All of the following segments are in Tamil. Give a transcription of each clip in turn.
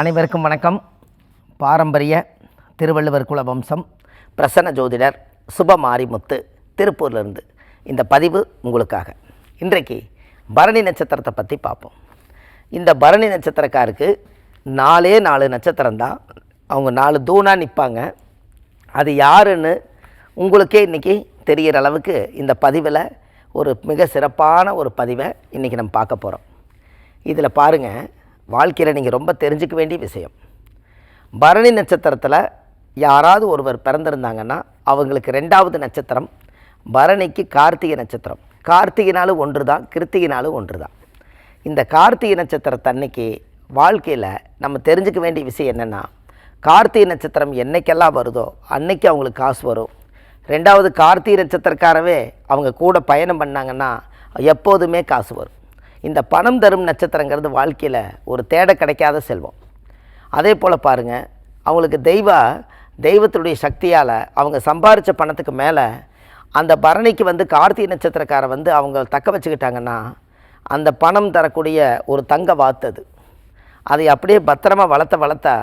அனைவருக்கும் வணக்கம். பாரம்பரிய திருவள்ளுவர் குல வம்சம் பிரசன்ன ஜோதிடர் சுப மாரிமுத்து திருப்பூர்லேருந்து இந்த பதிவு உங்களுக்காக. இன்றைக்கு பரணி நட்சத்திரத்தை பற்றி பார்ப்போம். இந்த பரணி நட்சத்திரக்காருக்கு நாலே நாலு நட்சத்திரம் தான். அவங்க நாலு தூணாக நிற்பாங்க அது யாருன்னு உங்களுக்கே இன்றைக்கி தெரிகிற அளவுக்கு இந்த பதிவில் ஒரு மிக சிறப்பான ஒரு பதிவை இன்றைக்கி நம்ம பார்க்க போகிறோம் இதில் பாருங்கள் வாழ்க்கையில் நீங்கள் ரொம்ப தெரிஞ்சுக்க வேண்டிய விஷயம். பரணி நட்சத்திரத்தில் யாராவது ஒருவர் பிறந்திருந்தாங்கன்னா அவங்களுக்கு ரெண்டாவது நட்சத்திரம் பரணிக்கு கார்த்திகை நட்சத்திரம். கார்த்திகைனாலும் ஒன்று தான் கிருத்திகைனாலும் ஒன்று தான் இந்த கார்த்திகை நட்சத்திரத்தன்னைக்கு வாழ்க்கையில் நம்ம தெரிஞ்சுக்க வேண்டிய விஷயம் என்னென்னா கார்த்திகை நட்சத்திரம் என்னைக்கெல்லாம் வருதோ அன்னைக்கு அவங்களுக்கு காசு வரும். ரெண்டாவது கார்த்திகை நட்சத்திரக்காரவே அவங்க கூட பயணம் பண்ணாங்கன்னா எப்போதுமே காசு வரும். இந்த பணம் தரும் நட்சத்திரங்கிறது வாழ்க்கையில் ஒரு தேட கிடைக்காத செல்வம். அதே போல் பாருங்கள் அவங்களுக்கு தெய்வ தெய்வத்துடைய சக்தியால் அவங்க சம்பாரித்த பணத்துக்கு மேலே அந்த பரணிக்கு வந்து கார்த்திகை நட்சத்திரக்காரை வந்து அவங்க தக்க வச்சுக்கிட்டாங்கன்னா அந்த பணம் தரக்கூடிய ஒரு தங்க வாத்தது அதை. அப்படியே பத்திரமா வளர்த்த வளர்த்தா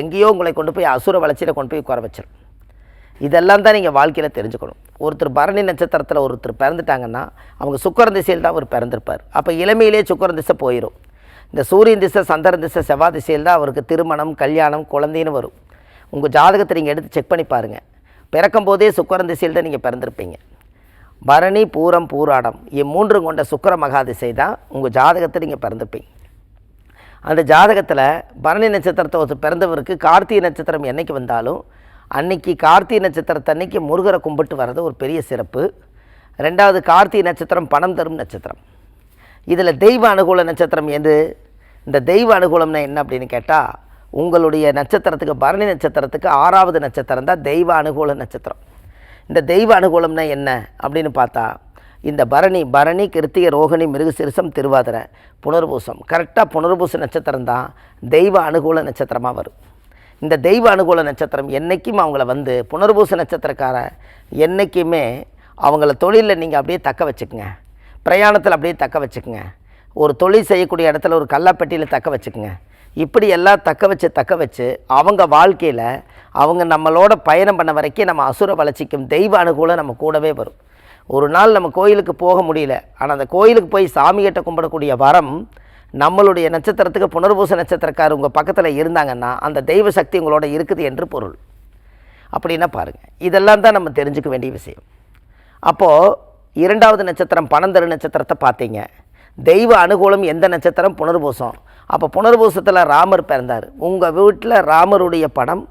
எங்கேயோ உங்களை கொண்டு போய் அசுர வளர்ச்சியில் கொண்டு போய் உட்கார வச்சிடும் இதெல்லாம் தான் நீங்கள் வாழ்க்கையில் தெரிஞ்சுக்கணும். ஒருத்தர் பரணி நட்சத்திரத்தில் ஒருத்தர் பிறந்துட்டாங்கன்னா அவங்க சுக்கரன் திசையில் தான் அவர் பிறந்திருப்பார். அப்போ இளமையிலே சுக்கரன் திசை போயிடும் இந்த சூரியன் திசை சந்திரன் திசை செவ்வாய் திசையில் தான் அவருக்கு திருமணம் கல்யாணம் குழந்தைன்னு வரும். உங்கள் ஜாதகத்தை நீங்கள் எடுத்து செக் பண்ணி பாருங்கள் பிறக்கும் போதே சுக்கரன் திசையில் தான் நீங்கள் பிறந்திருப்பீங்க. பரணி பூரம் பூராடம் இம்மூன்று கொண்ட சுக்கர மகா திசை தான் உங்கள் ஜாதகத்தை நீங்கள் பிறந்திருப்பீங்க. அந்த ஜாதகத்தில் பரணி நட்சத்திரத்தை ஒருத்தர் பிறந்தவருக்கு கார்த்திகை நட்சத்திரம் என்றைக்கு வந்தாலும் அன்னைக்கு கார்த்திகை நட்சத்திரத்தை அன்னைக்கு முருகரை கும்பிட்டு வர்றது ஒரு பெரிய சிறப்பு. ரெண்டாவது கார்த்திகை நட்சத்திரம் பணம் தரும் நட்சத்திரம். இதில் தெய்வ அனுகூல நட்சத்திரம் எது? இந்த தெய்வ அனுகூலம்னா என்ன அப்படின்னு கேட்டால் உங்களுடைய நட்சத்திரத்துக்கு பரணி நட்சத்திரத்துக்கு ஆறாவது நட்சத்திரம் தான் தெய்வ அனுகூல நட்சத்திரம். இந்த தெய்வ அனுகூலம்னா என்ன அப்படின்னு பார்த்தா இந்த பரணி பரணி கிருத்திக ரோகிணி மிருகசிரிசம் திருவாதிரை புனர்பூசம். கரெக்டாக புனர்பூச நட்சத்திரம் தான் தெய்வ அனுகூல நட்சத்திரமாக வரும். இந்த தெய்வ அனுகூல நட்சத்திரம் என்றைக்கும் அவங்கள வந்து புனர்பூச நட்சத்திரக்கார என்றைக்குமே அவங்கள தொழிலில் நீங்கள் அப்படியே தக்க வச்சுக்கோங்க. பிரயாணத்தில் அப்படியே தக்க வச்சுக்கோங்க. ஒரு தொழில் செய்யக்கூடிய இடத்துல ஒரு கல்லாப்பெட்டியில் தக்க வச்சுக்கோங்க. இப்படி எல்லாம் தக்க வச்சு தக்க வச்சு அவங்க வாழ்க்கையில் அவங்க நம்மளோட பயணம் பண்ண வரைக்கும் நம்ம அசுர வளர்ச்சிக்கும் தெய்வ அனுகூலம் நம்ம கூடவே வரும். ஒரு நாள் நம்ம கோயிலுக்கு போக முடியல. ஆனால் அந்த கோயிலுக்கு போய் சாமிகிட்ட கும்பிடக்கூடிய வரம் நம்மளுடைய நட்சத்திரத்துக்கு புனர்பூச நட்சத்திரக்கார் உங்கள் பக்கத்தில் இருந்தாங்கன்னா அந்த தெய்வ சக்தி உங்களோட இருக்குது என்று பொருள். அப்படின்னா பாருங்கள் இதெல்லாம் தான் நம்ம தெரிஞ்சுக்க வேண்டிய விஷயம். அப்போது இரண்டாவது நட்சத்திரம் பனந்தரு நட்சத்திரத்தை பார்த்தீங்க. தெய்வ அனுகூலம் எந்த நட்சத்திரம்? புனர்பூசம். அப்போ புனர்பூசத்தில் ராமர் பிறந்தார். உங்கள் வீட்டில் ராமருடைய படம்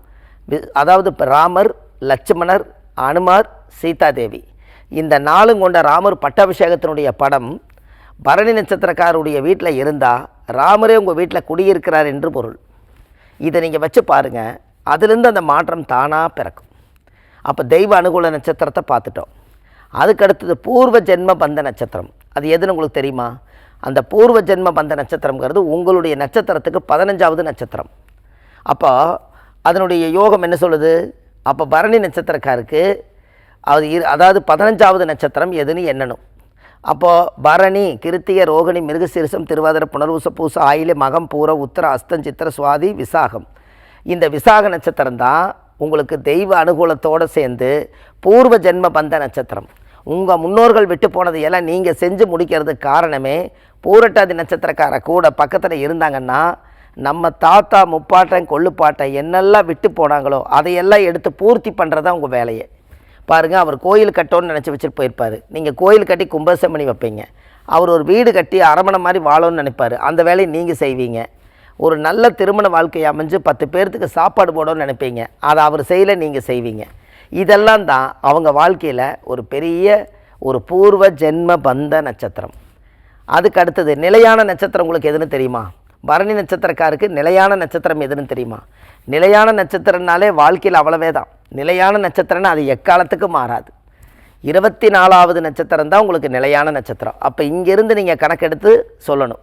அதாவது இப்போ ராமர் லட்சுமணர் அனுமார் சீதாதேவி. இந்த நாளும் கொண்ட ராமர் பட்டாபிஷேகத்தினுடைய படம் பரணி நட்சத்திரக்காரருடைய வீட்டில் இருந்தால் ராமரே உங்கள் வீட்டில் குடியிருக்கிறார் என்று பொருள். இதை நீங்கள் வச்சு பாருங்கள் அதுலேருந்து அந்த மாற்றம் தானாக பிறக்கும். அப்போ தெய்வ அனுகூல நட்சத்திரத்தை பார்த்துட்டோம். அதுக்கடுத்தது பூர்வ ஜென்ம பந்த நட்சத்திரம். அது எதுன்னு உங்களுக்கு தெரியுமா? அந்த பூர்வ ஜென்ம பந்த நட்சத்திரங்கிறது உங்களுடைய நட்சத்திரத்துக்கு பதினஞ்சாவது நட்சத்திரம். அப்போ அதனுடைய யோகம் என்ன சொல்லுது? அப்போ பரணி நட்சத்திரக்காருக்கு அது இரு அதாவது பதினஞ்சாவது நட்சத்திரம் எதுன்னு எண்ணணும். அப்போது பரணி கிருத்திய ரோகிணி மிருகசீரிசம் திருவாதிர புனர்வூச பூச ஆயிலே மகம் பூர உத்தர அஸ்தம் சித்திர சுவாதி விசாகம். இந்த விசாக நட்சத்திரம் தான் உங்களுக்கு தெய்வ அனுகூலத்தோடு சேர்ந்து பூர்வ ஜென்ம பந்த நட்சத்திரம். உங்கள் முன்னோர்கள் விட்டு போனதை எல்லாம் நீங்கள் செஞ்சு முடிக்கிறதுக்கு காரணமே பூரட்டாதி நட்சத்திரக்கார கூட பக்கத்தில் இருந்தாங்கன்னா நம்ம தாத்தா முப்பாட்டன் கொள்ளுப்பாட்டன் என்னெல்லாம் விட்டு போனாங்களோ அதையெல்லாம் எடுத்து பூர்த்தி பண்ணுறது தான் உங்கள் வேலையை. பாருங்கள் அவர் கோயில் கட்டோன்னு நினச்சி வச்சுட்டு போயிருப்பார். நீங்கள் கோயில் கட்டி கும்பாசம் பண்ணி வைப்பீங்க. அவர் ஒரு வீடு கட்டி அரமணை மாதிரி வாழணும்னு நினைப்பார். அந்த வேலையை நீங்கள் செய்வீங்க. ஒரு நல்ல திருமண வாழ்க்கை அமைஞ்சு பத்து பேர்த்துக்கு சாப்பாடு போடணும்னு நினைப்பீங்க. அதை அவர் செய்யலை நீங்கள் செய்வீங்க. இதெல்லாம் தான் அவங்க வாழ்க்கையில் ஒரு பெரிய ஒரு பூர்வ ஜென்ம பந்த நட்சத்திரம். அதுக்கு அடுத்தது நிலையான நட்சத்திரம் உங்களுக்கு எதுன்னு தெரியுமா? பரணி நட்சத்திரக்காருக்கு நிலையான நட்சத்திரம் எதுன்னு தெரியுமா? நிலையான நட்சத்திரம்னாலே வாழ்க்கையில் அவ்வளவே தான் நிலையான நட்சத்திரம்னா அது எக்காலத்துக்கும் மாறாது. இருபத்தி நாலாவது நட்சத்திரம் தான் உங்களுக்கு நிலையான நட்சத்திரம். அப்போ இங்கேருந்து நீங்கள் கணக்கெடுத்து சொல்லணும்.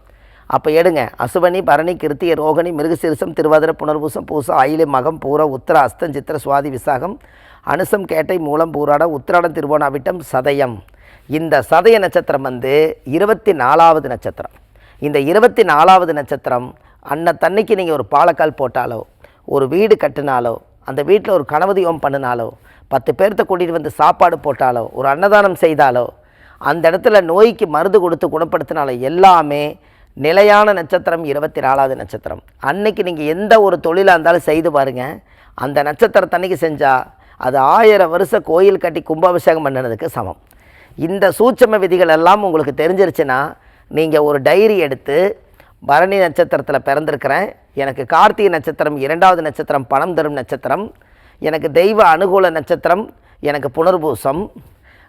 அப்போ எடுங்க. அசுவனி பரணி கிருத்திய ரோகிணி மிருகசீரிசம் திருவாதிர புனர்பூசம் பூசம் ஆயிலை மகம் பூர உத்திர அஸ்தம் சித்திர சுவாதி விசாகம் அனுசம் கேட்டை மூலம் பூராடம் உத்திராடம் திருவோணாவிட்டம் சதயம். இந்த சதய நட்சத்திரம் வந்து இருபத்தி நாலாவது நட்சத்திரம். இந்த இருபத்தி நாலாவது நட்சத்திரம் அன்னத்தன்னைக்கு நீங்கள் ஒரு பாலக்கால் போட்டாலோ ஒரு வீடு கட்டினாலோ அந்த வீட்டில் ஒரு கணவதியோம் பண்ணினாலோ பத்து பேர்த்த கூட்டிகிட்டு வந்து சாப்பாடு போட்டாலோ ஒரு அன்னதானம் செய்தாலோ அந்த இடத்துல நோய்க்கு மருந்து கொடுத்து குணப்படுத்தினாலோ எல்லாமே நிலையான நட்சத்திரம் இருபத்தி நாலாவது நட்சத்திரம். அன்னைக்கு நீங்கள் எந்த ஒரு தொழிலாக இருந்தாலும் செய்து பாருங்கள் அந்த நட்சத்திரத்தன்னைக்கு செஞ்சால் அது ஆயிரம் வருஷம் கோயில் கட்டி கும்பாபிஷேகம் பண்ணினதுக்கு சமம். இந்த சூட்சம விதிகள் எல்லாம் உங்களுக்கு தெரிஞ்சிருச்சுன்னா நீங்கள் ஒரு டைரி எடுத்து பரணி நட்சத்திரத்தில் பிறந்திருக்கிறேன். எனக்கு கார்த்திகை நட்சத்திரம் இரண்டாவது நட்சத்திரம் பணம் தரும் நட்சத்திரம் எனக்கு தெய்வ அனுகூல நட்சத்திரம் எனக்கு புனர்பூசம்.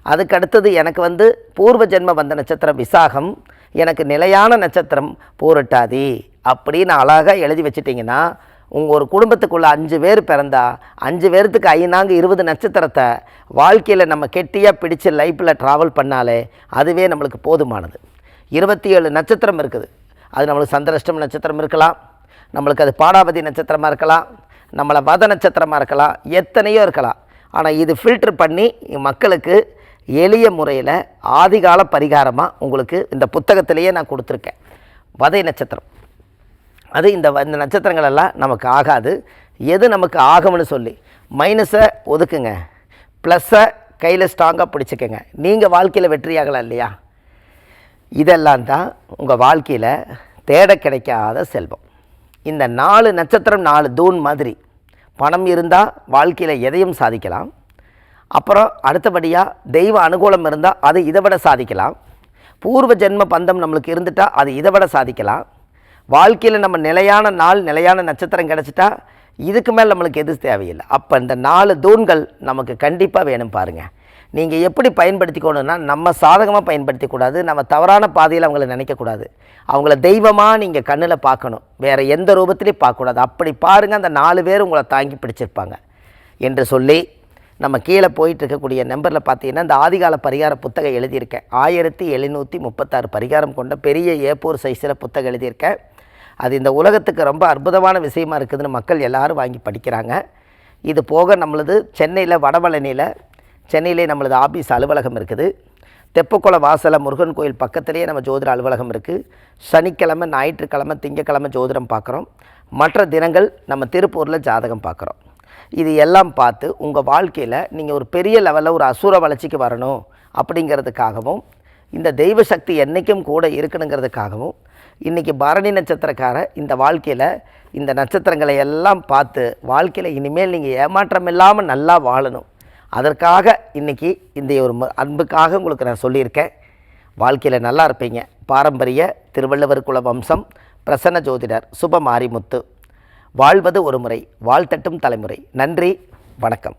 அதுக்கடுத்தது எனக்கு வந்து பூர்வ ஜென்ம வந்த நட்சத்திரம் விசாகம். எனக்கு நிலையான நட்சத்திரம் பூரட்டாதி. அப்படின்னு அழகாக எழுதி வச்சிட்டிங்கன்னா உங்கள் ஒரு குடும்பத்துக்குள்ளே அஞ்சு பேர் பிறந்தா அஞ்சு பேர்த்துக்கு ஐநாங்க இருபது நட்சத்திரத்தை வாழ்க்கையில் நம்ம கெட்டியாக பிடிச்சு லைஃப்பில் ட்ராவல் பண்ணாலே அதுவே நம்மளுக்கு போதுமானது. இருபத்தி ஏழு நட்சத்திரம் இருக்குது. அது நம்மளுக்கு சந்திரஷ்டம் நட்சத்திரம் இருக்கலாம். நம்மளுக்கு அது பாடாபதி நட்சத்திரமாக இருக்கலாம். நம்மளை வத நட்சத்திரமாக இருக்கலாம். எத்தனையோ இருக்கலாம். ஆனால் இது ஃபில்டர் பண்ணி மக்களுக்கு எளிய முறையில் ஆதிகால பரிகாரமாக உங்களுக்கு இந்த புத்தகத்திலேயே நான் கொடுத்துருக்கேன். வதை நட்சத்திரம். அது இந்த வ- இந்த நட்சத்திரங்கள் எல்லாம் நமக்கு ஆகாது. எது நமக்கு ஆகும்னு சொல்லி. மைனஸை ஒதுக்குங்க. ப்ளஸ்ஸை கையில் ஸ்ட்ராங்காக பிடிச்சிக்கங்க. நீங்கள் வாழ்க்கையில் வெற்றியாகலாம் இல்லையா? இதெல்லாம் தான் உங்கள் வாழ்க்கையில் தேட கிடைக்காத செல்வம். இந்த நாலு நட்சத்திரம் நாலு தூண் மாதிரி பணம் இருந்தால் வாழ்க்கையில் எதையும் சாதிக்கலாம். அப்புறம் அடுத்தபடியாக தெய்வ அனுகூலம் இருந்தால் அது இதை விட சாதிக்கலாம். பூர்வ ஜென்ம பந்தம் நம்மளுக்கு இருந்துட்டால் அது இதை விட சாதிக்கலாம். வாழ்க்கையில் நம்ம நிலையான நாள் நிலையான நட்சத்திரம் கிடச்சிட்டா இதுக்கு மேல் நம்மளுக்கு எது தேவையில்லை. அப்போ இந்த நாலு தூண்கள் நமக்கு கண்டிப்பாக வேணும் பாருங்கள் நீங்கள் எப்படி பயன்படுத்திக்கணும்னா நம்ம சாதகமாக பயன்படுத்திக்கூடாது நம்ம தவறான பாதையில் அவங்கள நினைக்கக்கூடாது. அவங்கள தெய்வமாக நீங்கள் கண்ணில் பார்க்கணும். வேறு எந்த ரூபத்திலையும் பார்க்கக்கூடாது. அப்படி பாருங்கள் அந்த நாலு பேர் உங்களை தாங்கி பிடிச்சிருப்பாங்க. என்று சொல்லி நம்ம கீழே போயிட்டு இருக்கக்கூடிய நம்பரில் பார்த்தீங்கன்னா இந்த ஆதிகால பரிகார புத்தகம் எழுதியிருக்கேன். ஆயிரத்தி எழுநூற்றி முப்பத்தாறு பரிகாரம் கொண்ட பெரிய ஏப்போர் சைஸில் புத்தகம் எழுதியிருக்கேன். அது இந்த உலகத்துக்கு ரொம்ப அற்புதமான விஷயமா இருக்குதுன்னு மக்கள் எல்லாரும் வாங்கி படிக்கிறாங்க. இது போக நம்மளது சென்னையில் வடபழனியில் சென்னையிலே நம்மளது ஆபீஸ் அலுவலகம் இருக்குது. தெப்பக்குளம் வாசல முருகன் கோயில் பக்கத்திலேயே நம்ம ஜோதிட அலுவலகம் இருக்குது சனிக்கிழமை ஞாயிற்றுக்கிழமை திங்கக்கிழமை ஜோதிடம் பார்க்குறோம். மற்ற தினங்கள் நம்ம திருப்பூரில் ஜாதகம் பார்க்குறோம். இது எல்லாம் பார்த்து உங்கள் வாழ்க்கையில் நீங்கள் ஒரு பெரிய லெவலில் ஒரு அசுர வளர்ச்சிக்கு வரணும் அப்படிங்கிறதுக்காகவும் இந்த தெய்வ சக்தி என்றைக்கும் கூட இருக்கணுங்கிறதுக்காகவும் இன்றைக்கி பரணி நட்சத்திரக்கார இந்த வாழ்க்கையில் இந்த நட்சத்திரங்களை எல்லாம் பார்த்து வாழ்க்கையில் இனிமேல் நீங்கள் ஏமாற்றம் இல்லாமல் நல்லா வாழணும். அதற்காக இன்றைக்கி இந்த ஒரு அன்புக்காக உங்களுக்கு நான் சொல்லியிருக்கேன். வாழ்க்கையில் நல்லா இருப்பீங்க. பாரம்பரிய திருவள்ளுவர் குல வம்சம் பிரசன்ன ஜோதிடர் சுப மாரிமுத்து வாழ்வது ஒரு முறை வாழ்த்தட்டும் தலைமுறை. நன்றி வணக்கம்.